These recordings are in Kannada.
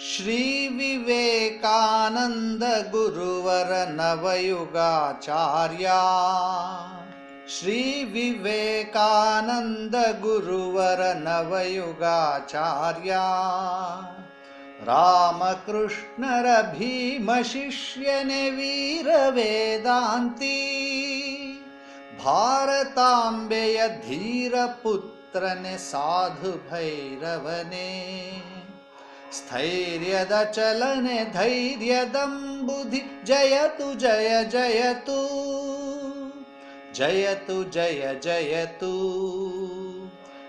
श्रीविवेकानन्द गुरुवर नवयुगाचार्या श्रीविवेकानन्द गुरुवर नवयुगाचार्या रामकृष्णरभीमशिष्यनि वीरवेदान्ति। भारताम्बे साधुभैरवने। ನವಯುಗಾಚಾರ್ಯ ರಾಮಕೃಷ್ಣರ ಭೀಮ ಶಿಷ್ಯನೆ ವೀರ ವೇದಾಂತಿ ಭಾರತಾಂಬೆಯ ಧೀರ ಪುತ್ರನೆ ಸಾಧು ಭೈರವನೇ ಸ್ಥೈರ್ಯದ ಚಲನೆ ಧೈರ್ಯದಂಬುಧಿ ಜಯತು ಜಯ ಜಯತು ಜಯತು ಜಯ ಜಯತು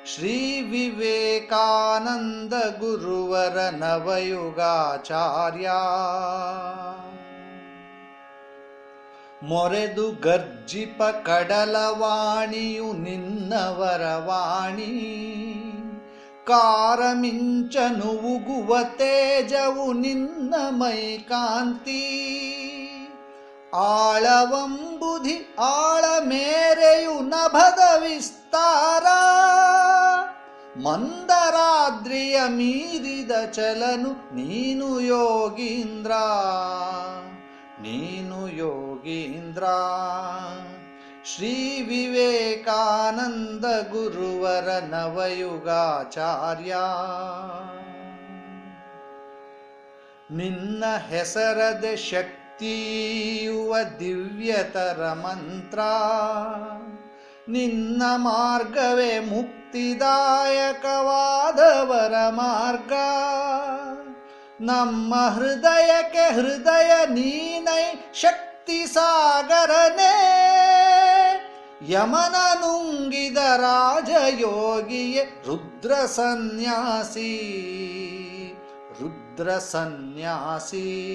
ಶ್ರೀ ವಿವೇಕಾನಂದ ಗುರುವರ ನವಯುಗಾಚಾರ್ಯ ಮೊರೆದು ಗರ್ಜಿಪ ಕಡಲವಾಣಿಯು ನಿನ್ನವರ ವಾಣಿ ಕಾರಮಿಂಚನು ಉಗುವ ತೇಜವು ನಿನ್ನ ಮೈಕಾಂತಿ. ಆಳವಂಬುಧಿ ಆಳ ಮೇರೆಯು ನಭದ ವಿಸ್ತಾರ. ಮಂದರಾದ್ರಿಯ ಮೀರಿದ ಚಲನು ನೀನು ಯೋಗೀಂದ್ರ ನೀನು ಯೋಗೀಂದ್ರ. ಶ್ರೀ ವಿವೇಕಾನಂದ ಗುರುವರ ನವಯುಗಾಚಾರ್ಯ. ನಿನ್ನ ಹೆಸರದ ಶಕ್ತಿಯುವ ದಿವ್ಯತರ ಮಂತ್ರ. ನಿನ್ನ ಮಾರ್ಗವೇ ಮುಕ್ತಿದಾಯಕವಾದವರ ಮಾರ್ಗ. ನಮ್ಮ ಹೃದಯಕ್ಕೆ ಹೃದಯ ನೀನೈ ಶಕ್ತಿ ಸಾಗರನೇ. ಯಮನ ನುಂಗಿದ ರಾಜಯೋಗಿಯೇ ರುದ್ರ ಸನ್ಯಾಸಿ ರುದ್ರ ಸನ್ಯಾಸಿ.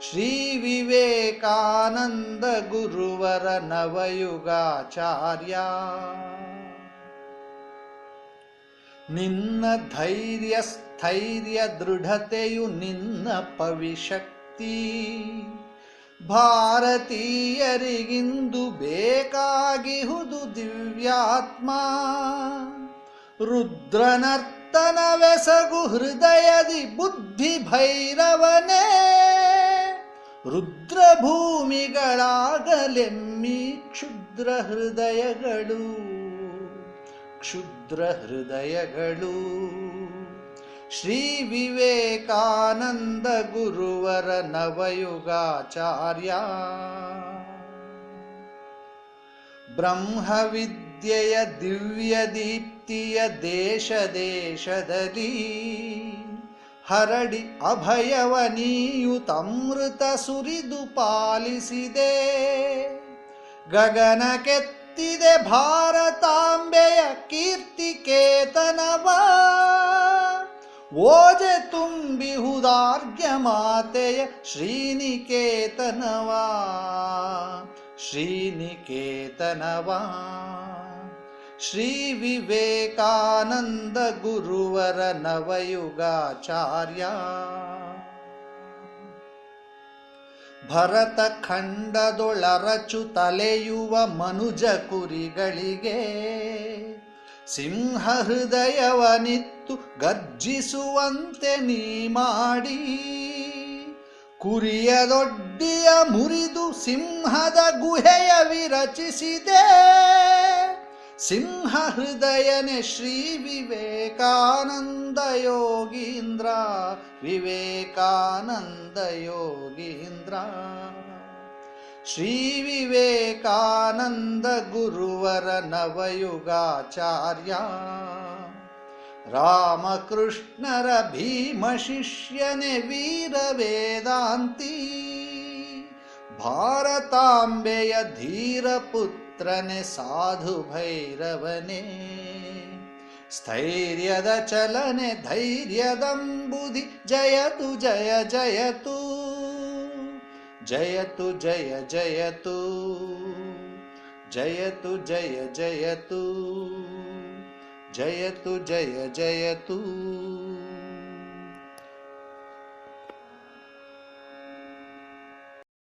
ಶ್ರೀ ವಿವೇಕಾನಂದ ಗುರುವರ ನವಯುಗಾಚಾರ್ಯ, ನಿನ್ನ ಧೈರ್ಯ ಸ್ಥೈರ್ಯ ದೃಢತೆಯು ನಿನ್ನ ಪವಿಶಕ್ತಿ. ಭಾರತೀಯರಿಗಿಂದು ಬೇಕಾಗಿಹುದು ದಿವ್ಯಾತ್ಮ. ರುದ್ರನರ್ತನವೆಸಗು ಹೃದಯದಿ ಬುದ್ಧಿ ಭೈರವನೇ. ರುದ್ರಭೂಮಿಗಳಾಗಲೆಮ್ಮಿ ಕ್ಷುದ್ರ ಹೃದಯಗಳು. ಕ್ಷುದ್ರ ಹೃದಯಗಳು. ಶ್ರೀ ವಿವೇಕಾನಂದ ಗುರುವರ ನವಯುಗಾಚಾರ್ಯ. ಬ್ರಹ್ಮವಿದ್ಯೆಯ ದಿವ್ಯ ದೀಪ್ತಿಯ ದೇಶ ದೇಶದಲ್ಲಿ ಹರಡಿ ಅಭಯವ ನೀಯುತಮೃತ ಸುರಿದು ಪಾಲಿಸಿದೆ. ಗಗನಕ್ಕೆತ್ತಿದೆ ಭಾರತಾಂಬೆಯ ಓಜೆ ತುಂಬಿಹುದಾರ್ಘ್ಯ ಮಾತೆಯ ಶ್ರೀನಿಕೇತನವ ಶ್ರೀನಿಕೇತನವ. ಶ್ರೀ ವಿವೇಕಾನಂದ ಗುರುವರ ನವಯುಗಾಚಾರ್ಯ. ಭರತ ಖಂಡದೊಳರಚು ತಲೆಯುವ ಮನುಜ ಕುರಿಗಳಿಗೆ ಸಿಂಹ ಹೃದಯವನಿತ್ತು ಗರ್ಜಿಸುವಂತೆ ನೀ ಮಾಡಿ. ಕುರಿಯ ದೊಡ್ಡಿಯ ಮುರಿದು ಸಿಂಹದ ಗುಹೆಯ ವಿರಚಿಸಿದೆ. ಸಿಂಹ ಹೃದಯನೆ ಶ್ರೀ ವಿವೇಕಾನಂದ ಯೋಗೀಂದ್ರ ವಿವೇಕಾನಂದ ಯೋಗೀಂದ್ರ. श्रीविवेकानन्दगुरुवर नवयुगाचार्या रामकृष्णरभीमशिष्यने वीरवेदान्ति भारताम्बे य धीरपुत्रनि साधुभैरवने स्थैर्यदचलने धैर्यदम्बुधि जयतु जय जयतु जयतु जय जयतु। जयतु जय जयतु। जयतु जय जयतु।